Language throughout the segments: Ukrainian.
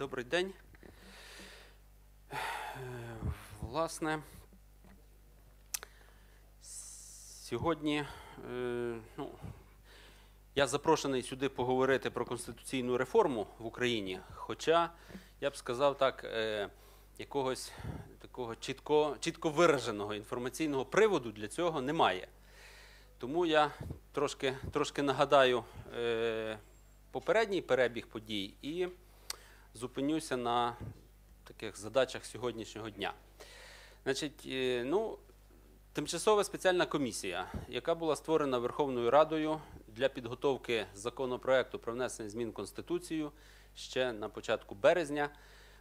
Добрий день. Власне, сьогодні е, ну, я запрошений сюди поговорити про конституційну реформу в Україні, хоча я б сказав так, е, якогось такого чітко, чітко вираженого інформаційного приводу для цього немає. Тому я трошки, трошки нагадаю е, попередній перебіг подій і зупинюся на таких задачах сьогоднішнього дня. Значить, е, ну, тимчасова спеціальна комісія, яка була створена Верховною Радою для підготовки законопроекту про внесення змін Конституцію ще на початку березня,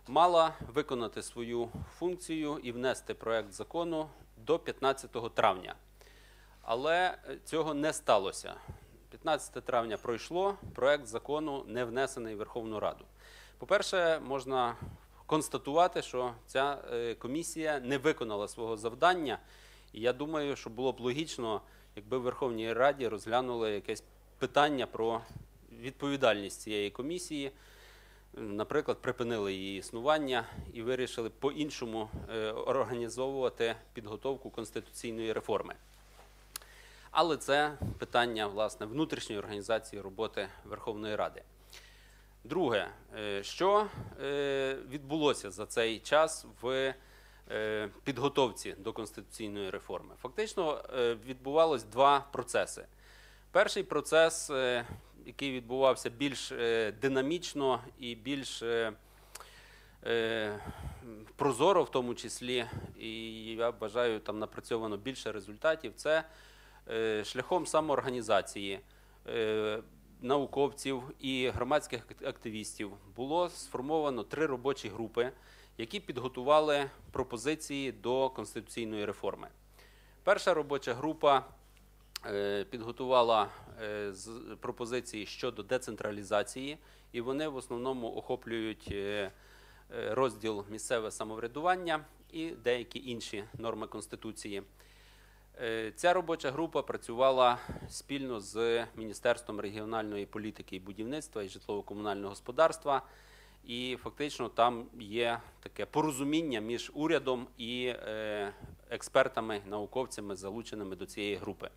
мала виконати свою функцію і внести проект закону до 15 травня. Але е, цього не сталося. 15 травня пройшло, проект закону не внесений в Верховну Раду. По-перше, можна констатувати, що ця е, комісія не виконала свого завдання. І я думаю, що було б логічно, якби в Верховній Раді розглянули якесь питання про відповідальність цієї комісії, наприклад, припинили її існування і вирішили по-іншому е, організовувати підготовку конституційної реформи. Але це питання власне внутрішньої організації роботи Верховної Ради. Друге, е, що е, відбулося за цей час в е, підготовці до конституційної реформи? Фактично відбувалось два процеси. Перший процес, який відбувався більш динамічно і більш прозоро, в тому числі, і я вважаю, там напрацьовано більше результатів, це шляхом самоорганізації. Науковців і громадських активістів було сформовано три робочі групи, які підготували пропозиції до конституційної реформи. Перша робоча група е, підготувала е, пропозиції щодо децентралізації, і вони в основному охоплюють е, розділ місцеве самоврядування і деякі інші норми Конституції. Е, Ця робоча група працювала спільно з Міністерством регіональної політики і будівництва і житлово-комунального господарства. І фактично там є таке порозуміння між урядом і е, експертами, науковцями, залученими до цієї групи.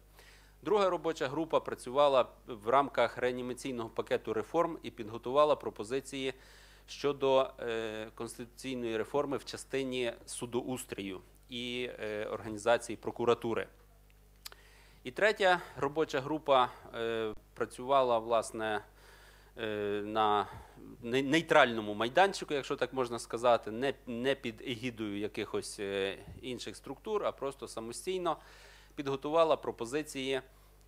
Друга робоча група працювала в рамках реанімаційного пакету реформ і підготувала пропозиції щодо е, конституційної реформи в частині судоустрію і е, організації прокуратури. І третя робоча група е, працювала власне е, на нейтральному майданчику, якщо так можна сказати, не, під егідою якихось інших структур, а просто самостійно підготувала пропозиції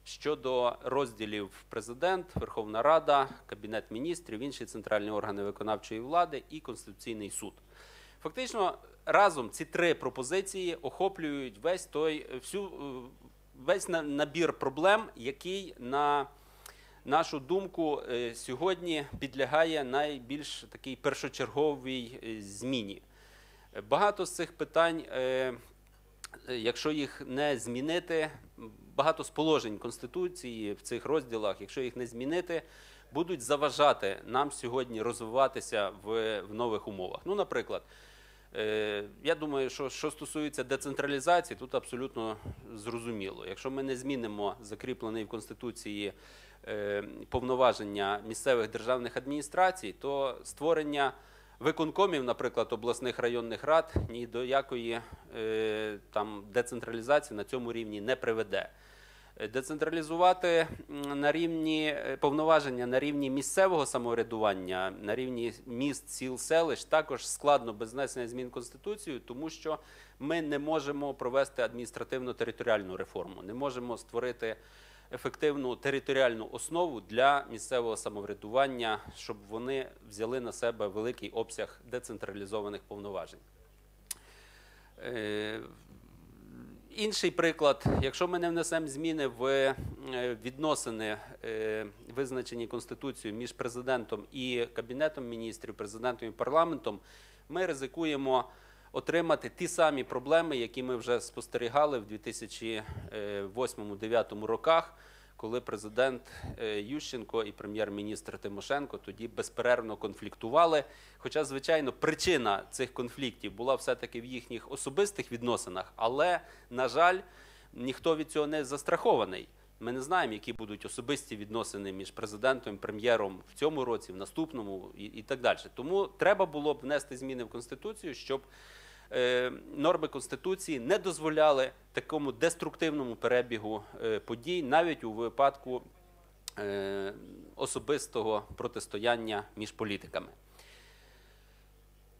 щодо розділів президент, Верховна Рада, Кабінет міністрів, інші центральні органи виконавчої влади і Конституційний суд. Фактично, разом ці три пропозиції охоплюють весь той всю е, весь на- набір проблем, який на нашу думку е, сьогодні підлягає найбільш такій першочерговій е, зміні. Е, Багато з цих питань, е, е, якщо їх не змінити, багато з положень Конституції в цих розділах, якщо їх не змінити, будуть заважати нам сьогодні розвиватися в, нових умовах. Ну, наприклад, Е, Я думаю, що що стосується децентралізації, тут абсолютно зрозуміло. Якщо ми не змінимо закріплений в Конституції е, повноваження місцевих державних адміністрацій, то створення виконкомів, наприклад, обласних районних рад, ні до якої е, там децентралізації на цьому рівні не приведе. Е, Децентралізувати на рівні е, повноваження на рівні місцевого самоврядування, на рівні міст, сіл, селищ також складно без внесення змін Конституцію, тому що ми не можемо провести адміністративно-територіальну реформу, не можемо створити ефективну територіальну основу для місцевого самоврядування, щоб вони взяли на себе великий обсяг децентралізованих повноважень. Е, Інший приклад, якщо ми не внесемо зміни в е, відносини, е, визначені Конституцією між президентом і Кабінетом міністрів, президентом і парламентом, ми ризикуємо отримати ті самі проблеми, які ми вже спостерігали в 2008-2009 роках, коли президент е, Ющенко і прем'єр-міністр Тимошенко тоді безперервно конфліктували. Хоча, звичайно, причина цих конфліктів була все-таки в їхніх особистих відносинах, але, на жаль, ніхто від цього не застрахований. Ми не знаємо, які будуть особисті відносини між президентом і прем'єром в цьому році, в наступному і, і так далі. Тому треба було б внести зміни в конституцію, щоб норми конституції не дозволяли такому деструктивному перебігу е, подій, навіть у випадку е, особистого протистояння між політиками.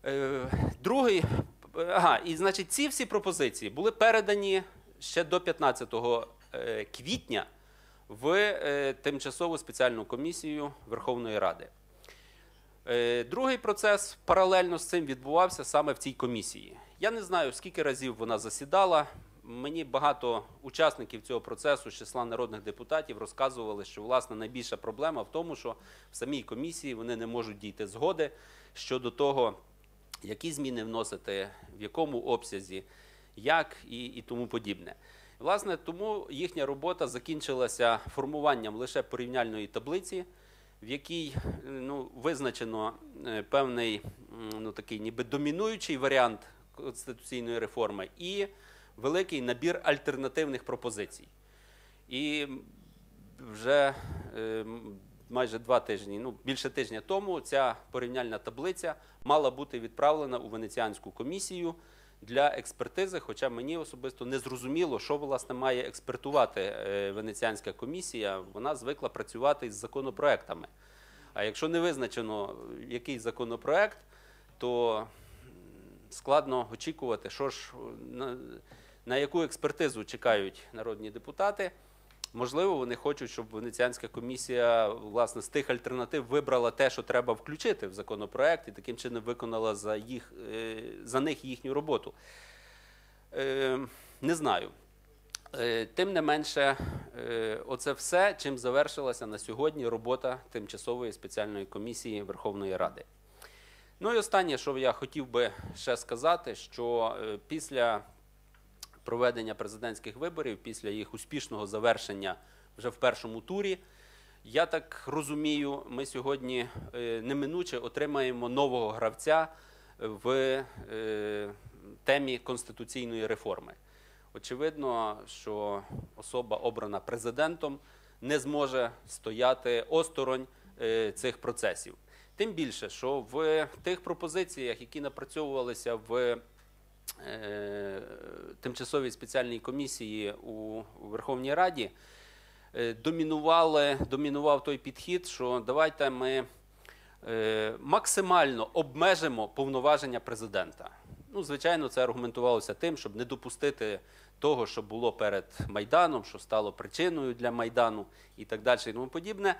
Е, Другий, ага, і значить, ці всі пропозиції були передані ще до 15 е, квітня в е, тимчасову спеціальну комісію Верховної Ради. Е, Другий процес паралельно з цим відбувався саме в цій комісії. Я не знаю, скільки разів вона засідала. Мені багато учасників цього процесу з числа народних депутатів розказували, що власне найбільша проблема в тому, що в самій комісії вони не можуть дійти згоди щодо того, які зміни вносити, в якому обсязі, як і, і тому подібне. Власне, тому їхня робота закінчилася формуванням лише порівняльної таблиці, в якій ну, визначено е, певний ну, такий ніби домінуючий варіант конституційної реформи і великий набір альтернативних пропозицій. І вже е, майже два тижні, ну більше тижня тому, ця порівняльна таблиця мала бути відправлена у Венеціанську комісію для експертизи. Хоча мені особисто не зрозуміло, що власне має експертувати е, Венеціанська комісія. Вона звикла працювати із законопроектами. А якщо не визначено, який законопроект, то складно очікувати, що ж на, на яку експертизу чекають народні депутати. Можливо, вони хочуть, щоб Венеціанська комісія власне з тих альтернатив вибрала те, що треба включити в законопроект, і таким чином виконала за, їх, е, за них їхню роботу. Е, Не знаю. Е, Тим не менше, оце все, чим завершилася на сьогодні робота тимчасової спеціальної комісії Верховної Ради. Ну і останнє, що я хотів би ще сказати, що після проведення президентських виборів, після їх успішного завершення вже в першому турі, я так розумію, ми сьогодні е, неминуче отримаємо нового гравця в е, темі конституційної реформи. Очевидно, що особа, обрана президентом, не зможе стояти осторонь е, цих процесів. Тим більше, що в тих пропозиціях, які напрацьовувалися в тимчасовій спеціальній комісії у Верховній Раді, е, домінували, домінував той підхід, що давайте ми е, максимально обмежимо повноваження президента. Ну, звичайно, це аргументувалося тим, щоб не допустити того, що було перед Майданом, що стало причиною для Майдану і так далі, і тому подібне.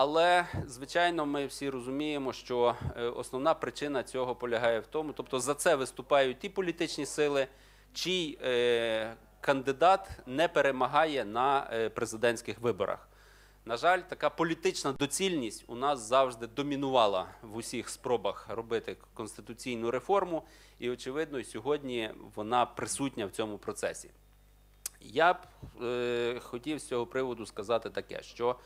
Але, звичайно, ми всі розуміємо, що е, основна причина цього полягає в тому, тобто за це виступають ті політичні сили, чий е, кандидат не перемагає на е, президентських виборах. На жаль, така політична доцільність у нас завжди домінувала в усіх спробах робити конституційну реформу, і очевидно, сьогодні вона присутня в цьому процесі. Я б е, хотів з цього приводу сказати таке, що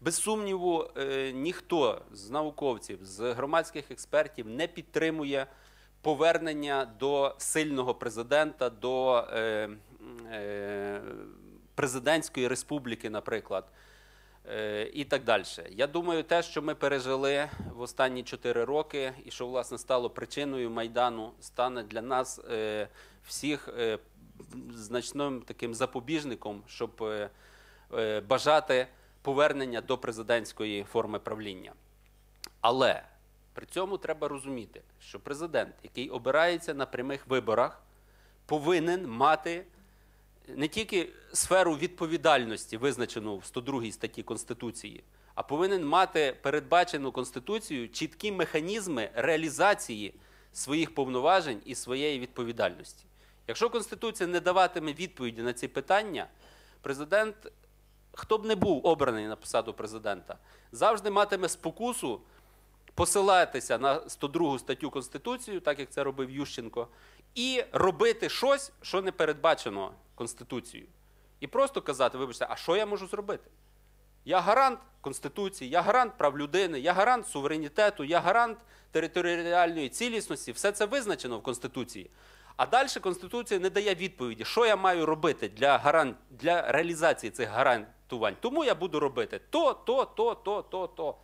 без сумніву е, ніхто з науковців, з громадських експертів не підтримує повернення до сильного президента, до е, е, президентської республіки, наприклад. І так далі. Я думаю, те, що ми пережили в останні 4 роки, і що власне стало причиною майдану, стане для нас всіх значним таким запобіжником, щоб бажати повернення до президентської форми правління. Але при цьому треба розуміти, що президент, який обирається на прямих виборах, повинен мати не тільки сферу відповідальності, визначену в 102 статті Конституції, а повинен мати передбачену Конституцією чіткі механізми реалізації своїх повноважень і своєї відповідальності. Якщо Конституція не даватиме відповіді на ці питання, президент, хто б не був обраний на посаду президента, завжди матиме спокусу посилатися на 102 статтю Конституції, так як це робив Ющенко, і робити щось, що не передбачено Конституцією. І просто казати, вибачте, а що я можу зробити? Я гарант Конституції, я гарант прав людини, я гарант суверенітету, я гарант територіальної цілісності. Все це визначено в Конституції. А далі Конституція не дає відповіді, що я маю робити для, гарант, для реалізації цих гарантувань. Тому я буду робити то, то, то, то, то, то.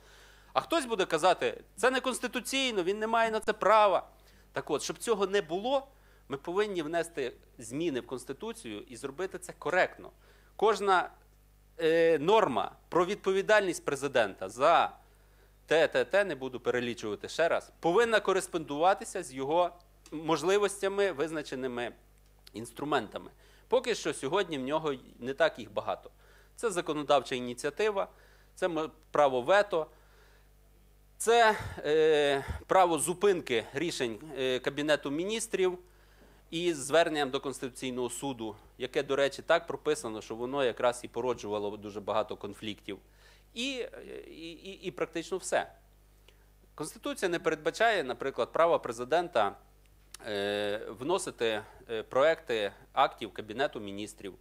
А хтось буде казати, це не конституційно, він не має на це права. Так от, щоб цього не було, ми повинні внести зміни в Конституцію і зробити це коректно. Кожна е, норма про відповідальність президента за те, те, те, не буду перелічувати ще раз, повинна кореспондуватися з його можливостями, визначеними інструментами. Поки що сьогодні в нього не так їх багато. Це законодавча ініціатива, це право вето, це е, право зупинки рішень е, Кабінету міністрів і зверненням до Конституційного суду, яке, до речі, так прописано, що воно якраз і породжувало дуже багато конфліктів. І, і, і, і практично все. Конституція не передбачає, наприклад, право президента е, вносити е, проекти актів Кабінету міністрів.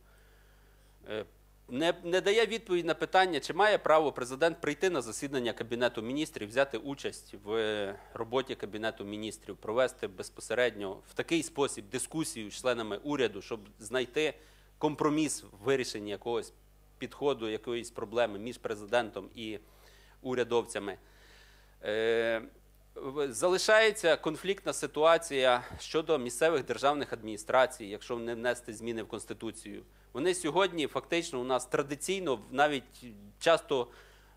Не, не дає відповідь на питання, чи має право президент прийти на засідання Кабінету міністрів, взяти участь в е, роботі Кабінету міністрів, провести безпосередньо в такий спосіб дискусію з членами уряду, щоб знайти компроміс в вирішенні якогось підходу, якоїсь проблеми між президентом і урядовцями. Е, Залишається конфліктна ситуація щодо місцевих державних адміністрацій, якщо не внести зміни в Конституцію. Вони сьогодні фактично у нас традиційно навіть часто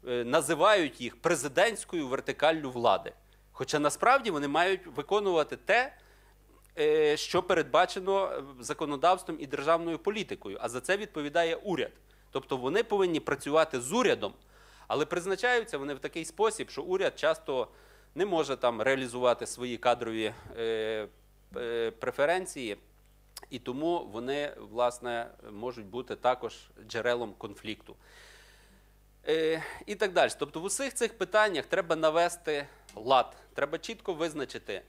е, називають їх президентською вертикаллю влади. Хоча насправді вони мають виконувати те, е, що передбачено е, законодавством і державною політикою, а за це відповідає уряд. Тобто вони повинні працювати з урядом, але призначаються вони в такий спосіб, що уряд часто не може там реалізувати свої кадрові е, е, преференції, і тому вони, власне, можуть бути також джерелом конфлікту. Е, і так далі. Тобто в усіх цих питаннях треба навести лад, треба чітко визначити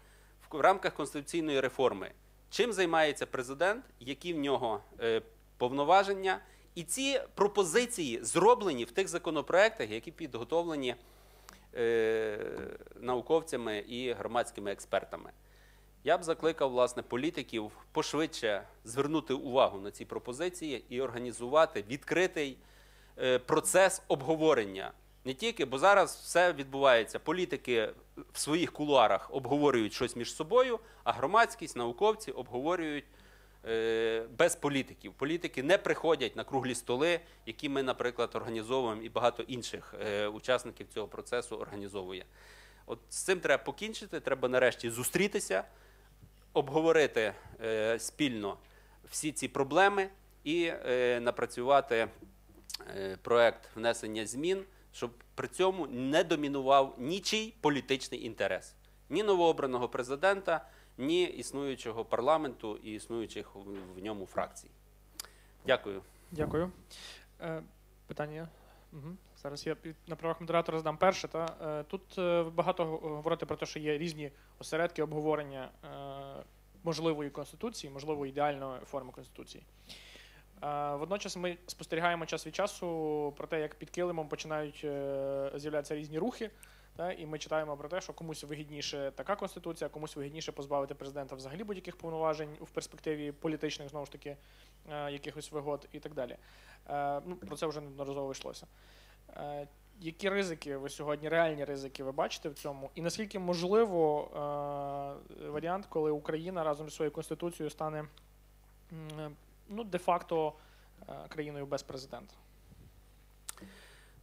в рамках конституційної реформи, чим займається президент, які в нього е, повноваження. І ці пропозиції зроблені в тих законопроектах, які підготовлені е, науковцями і громадськими експертами. Я б закликав власне політиків пошвидше звернути увагу на ці пропозиції і організувати відкритий е, процес обговорення. Не тільки, бо зараз все відбувається. Політики в своїх кулуарах обговорюють щось між собою, а громадськість, науковці обговорюють е, без політиків. Політики не приходять на круглі столи, які ми, наприклад, організовуємо, і багато інших е, учасників цього процесу організовує. От з цим треба покінчити. Треба нарешті зустрітися, обговорити е, спільно всі ці проблеми і е, напрацювати е, проект внесення змін, щоб при цьому не домінував нічий політичний інтерес ні новообраного президента, ні існуючого парламенту і існуючих в- ньому фракцій. Дякую. Дякую. Питання. Угу. Зараз я на правах модератора задам перше. Та? Е, тут е, багато го- говорите про те, що є різні осередки обговорення е, можливої конституції, можливої ідеальної форми конституції. Водночас ми спостерігаємо час від часу про те, як під килимом починають з'являтися різні рухи. Та, і ми читаємо про те, що комусь вигідніше така конституція, комусь вигідніше позбавити президента взагалі будь-яких повноважень в перспективі політичних знову ж таки якихось вигод і так далі. Е, ну, про це вже неодноразово йшлося. Е, які ризики ви сьогодні, реальні ризики ви бачите в цьому? І наскільки можливо е, варіант, коли Україна разом зі своєю конституцією стане ну, де-факто е, країною без президента?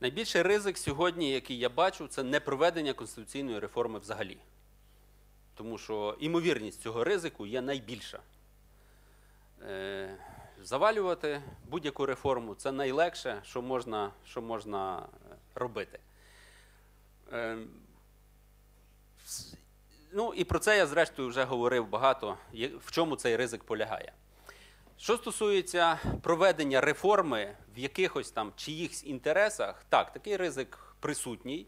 Найбільший ризик сьогодні, який я бачу, це непроведення конституційної реформи взагалі. Тому що імовірність цього ризику є найбільша. Завалювати будь-яку реформу це найлегше, що можна, що можна е, робити. Е, ну і про це я, зрештою, вже говорив багато, в чому цей ризик полягає. Що стосується проведення реформи в якихось там чиїхсь інтересах, так, такий ризик присутній,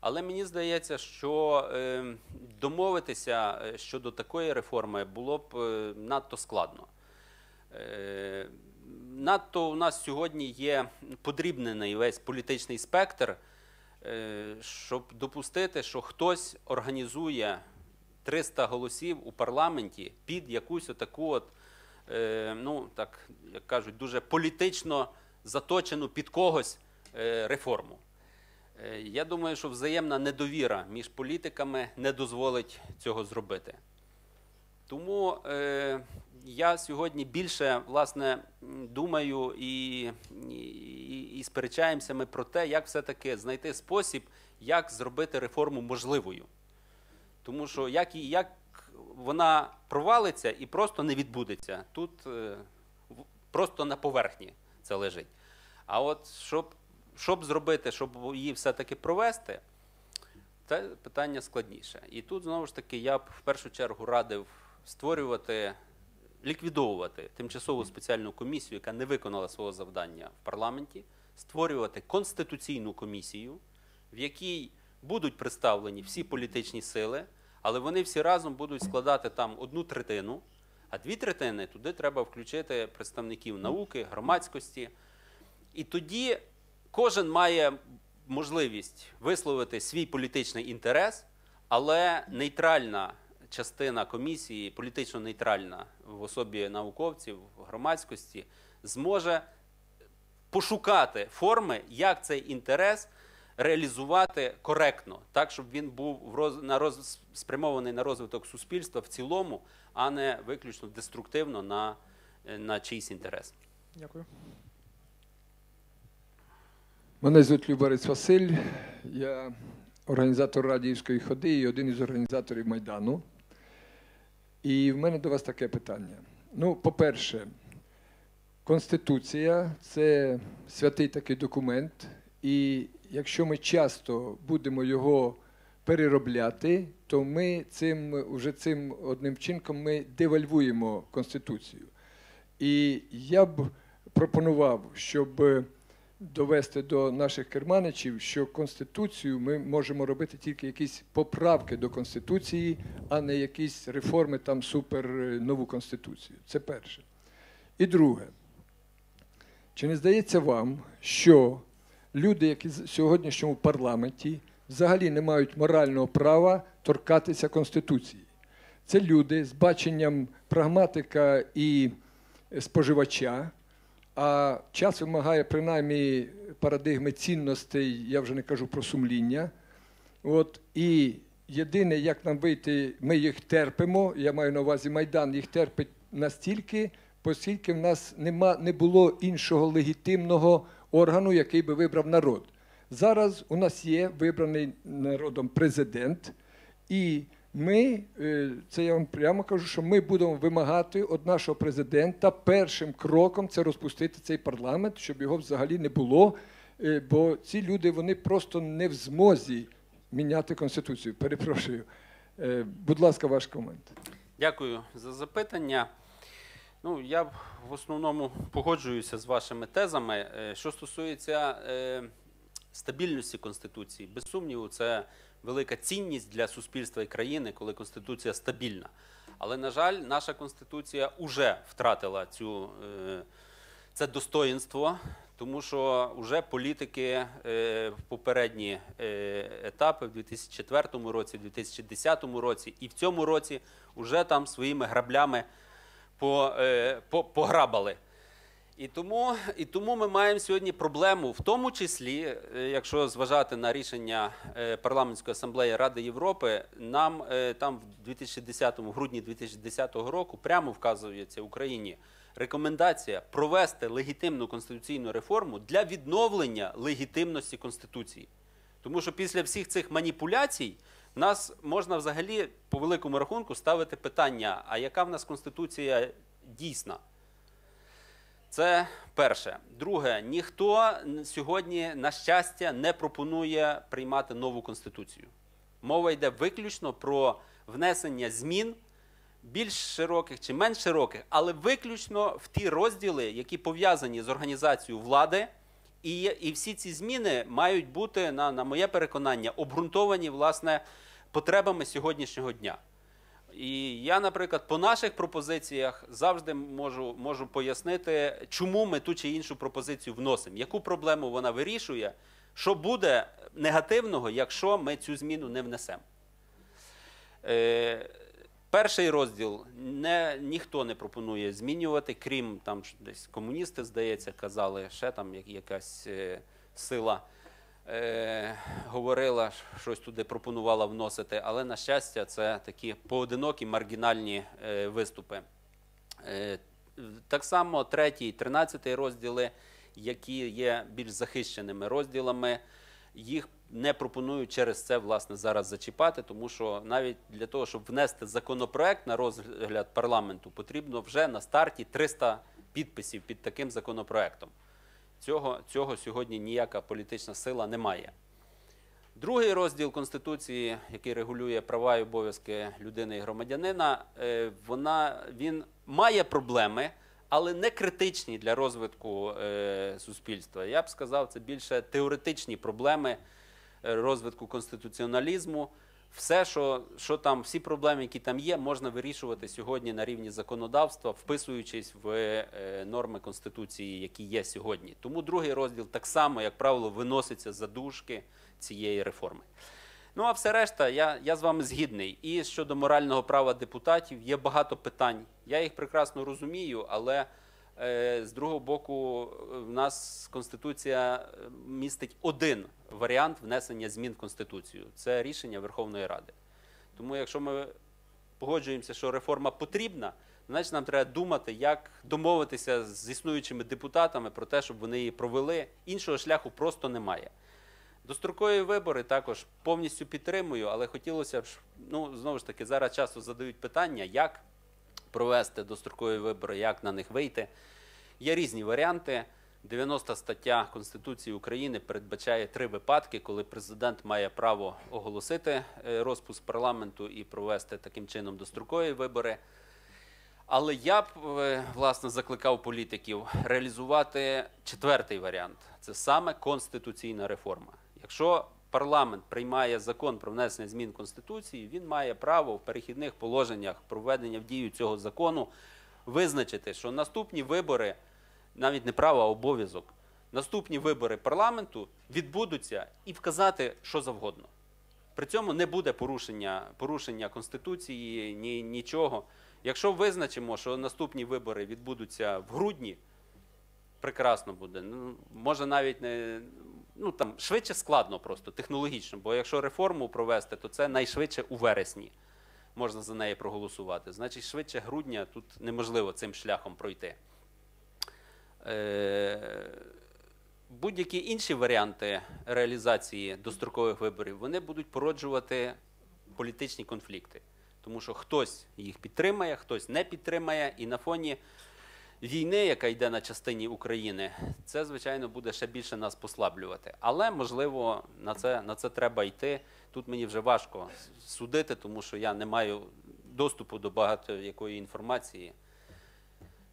але мені здається, що е, домовитися е, щодо такої реформи було б е, надто складно. Е, надто у нас сьогодні є подрібнений весь політичний спектр, е, щоб допустити, що хтось організує 300 голосів у парламенті під якусь таку от, е, ну так як кажуть, дуже політично заточену під когось реформу. Я думаю, що взаємна недовіра між політиками не дозволить цього зробити. Тому я сьогодні більше власне думаю і, і, і сперечаємося ми про те, як все-таки знайти спосіб, як зробити реформу можливою. Тому що як, і- як вона провалиться і просто не відбудеться. Тут е, просто на поверхні це лежить. А от щоб, щоб зробити, щоб її все-таки провести, це питання складніше. І тут знову ж таки я б в першу чергу радив створювати, ліквідовувати тимчасову спеціальну комісію, яка не виконала свого завдання в парламенті, створювати конституційну комісію, в якій будуть представлені всі політичні сили, але вони всі разом будуть складати там одну третину, а дві третини туди треба включити представників науки, громадськості. І тоді кожен має можливість висловити свій політичний інтерес, але нейтральна частина комісії, політично нейтральна в особі науковців, громадськості, зможе пошукати форми, як цей інтерес реалізувати коректно, так, щоб він був в роз, на роз, спрямований на розвиток суспільства в цілому, а не виключно деструктивно на, на чийсь інтерес. Дякую. Мене звуть Любарець Василь, я організатор Радіївської ходи і один із організаторів Майдану. І в мене до вас таке питання. Ну, по-перше, Конституція це святий такий документ, і якщо ми часто будемо його переробляти, то ми цим вже цим одним чинком ми девальвуємо Конституцію. І я б пропонував, щоб довести до наших керманичів, що Конституцію ми можемо робити тільки якісь поправки до Конституції, а не якісь реформи там супер е, нову Конституцію. Це перше. І друге, чи не здається вам, що люди, які в сьогоднішньому парламенті, взагалі не мають морального права торкатися Конституції? Це люди з баченням прагматика і споживача, а час вимагає принаймні парадигми цінностей, я вже не кажу про сумління. От, і єдине, як нам вийти, ми їх терпимо, я маю на увазі Майдан їх терпить настільки, оскільки в нас нема, не було іншого легітимного органу, який би вибрав народ. Зараз у нас є вибраний народом президент, і ми, е, це я вам прямо кажу, що ми будемо вимагати від нашого президента першим кроком це розпустити цей парламент, щоб його взагалі не було. е, Бо ці люди вони просто не в змозі міняти конституцію. Перепрошую. Е, Будь ласка, ваш комент. Дякую за запитання. Ну, я в основному погоджуюся з вашими тезами. Що стосується стабільності Конституції, без сумніву, це велика цінність для суспільства і країни, коли Конституція стабільна. Але, на жаль, наша Конституція вже втратила цю, е, це достоїнство, тому що вже політики е, в попередні е, етапи в 2004 році, в 2010 році і в цьому році вже там своїми граблями по, по, пограбали. І тому, і тому ми маємо сьогодні проблему, в тому числі, е, якщо зважати на рішення е, парламентської асамблеї Ради Європи, нам е, там в 2010, в грудні 2010 року прямо вказується Україні рекомендація провести легітимну конституційну реформу для відновлення легітимності Конституції. Тому що після всіх цих маніпуляцій нас можна взагалі по великому рахунку ставити питання: а яка в нас конституція дійсна? Це перше. Друге, ніхто сьогодні, на щастя, не пропонує приймати нову конституцію. Мова йде виключно про внесення змін більш широких чи менш широких, але виключно в ті розділи, які пов'язані з організацією влади. І, і всі ці зміни мають бути, на, на моє переконання, обґрунтовані власне потребами сьогоднішнього дня. І я, наприклад, по наших пропозиціях завжди можу, можу пояснити, чому ми ту чи іншу пропозицію вносимо, яку проблему вона вирішує, що буде негативного, якщо ми цю зміну не внесемо. Е, перший розділ не, ніхто не пропонує змінювати, крім там десь комуністи, здається, казали, ще там якась е, сила е, говорила, щось туди пропонувала вносити, але на щастя, це такі поодинокі маргінальні е, виступи. Е, так само третій, тринадцятий розділи, які є більш захищеними розділами, їх не пропонують через це власне зараз зачіпати, тому що навіть для того, щоб внести законопроект на розгляд парламенту, потрібно вже на старті 300 підписів під таким законопроектом. Цього, цього сьогодні ніяка політична сила не має. Другий розділ Конституції, який регулює права і обов'язки людини і громадянина, е, вона, він має проблеми, але не критичні для розвитку е, суспільства. Я б сказав, це більше теоретичні проблеми е, розвитку конституціоналізму. Все, що, що там, всі проблеми, які там є, можна вирішувати сьогодні на рівні законодавства, вписуючись в е, норми Конституції, які є сьогодні. Тому другий розділ так само, як правило, виноситься за дужки цієї реформи. Ну а все решта, я, я з вами згідний. І щодо морального права депутатів є багато питань. Я їх прекрасно розумію, але е, з другого боку, в нас Конституція е, містить один варіант внесення змін в Конституцію це рішення Верховної Ради. Тому, якщо ми погоджуємося, що реформа потрібна, значить нам треба думати, як домовитися з існуючими депутатами про те, щоб вони її провели. Іншого шляху просто немає. Дострокові вибори також повністю підтримую, але хотілося б, ну знову ж таки, зараз часто задають питання, як провести дострокові вибори, як на них вийти. Є різні варіанти. 90 стаття Конституції України передбачає три випадки, коли президент має право оголосити е, розпуск парламенту і провести таким чином дострокові вибори. Але я б е, власне закликав політиків реалізувати четвертий варіант це саме конституційна реформа. Якщо парламент приймає закон про внесення змін Конституції, він має право в перехідних положеннях проведення в дію цього закону визначити, що наступні вибори, навіть не право, а обов'язок, наступні вибори парламенту відбудуться і вказати що завгодно. При цьому не буде порушення, порушення Конституції, ні, нічого. Якщо визначимо, що наступні вибори відбудуться в грудні, прекрасно буде. Ну, може навіть не ну там швидше складно просто технологічно, бо якщо реформу провести, то це найшвидше у вересні можна за неї проголосувати. Значить, швидше грудня тут неможливо цим шляхом пройти. Е, будь-які інші варіанти реалізації дострокових виборів вони будуть породжувати політичні конфлікти. Тому що хтось їх підтримає, хтось не підтримає, і на фоні війни, яка йде на частині України, це, звичайно, буде ще більше нас послаблювати. Але, можливо, на це, на це треба йти. Тут мені вже важко судити, тому що я не маю доступу до багато якої інформації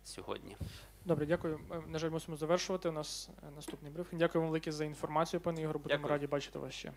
сьогодні. Добре, дякую. Е, На жаль, мусимо завершувати. У нас е, наступний брифінг. Дякую вам велике за інформацію, пане Ігор. Будемо раді бачити вас ще.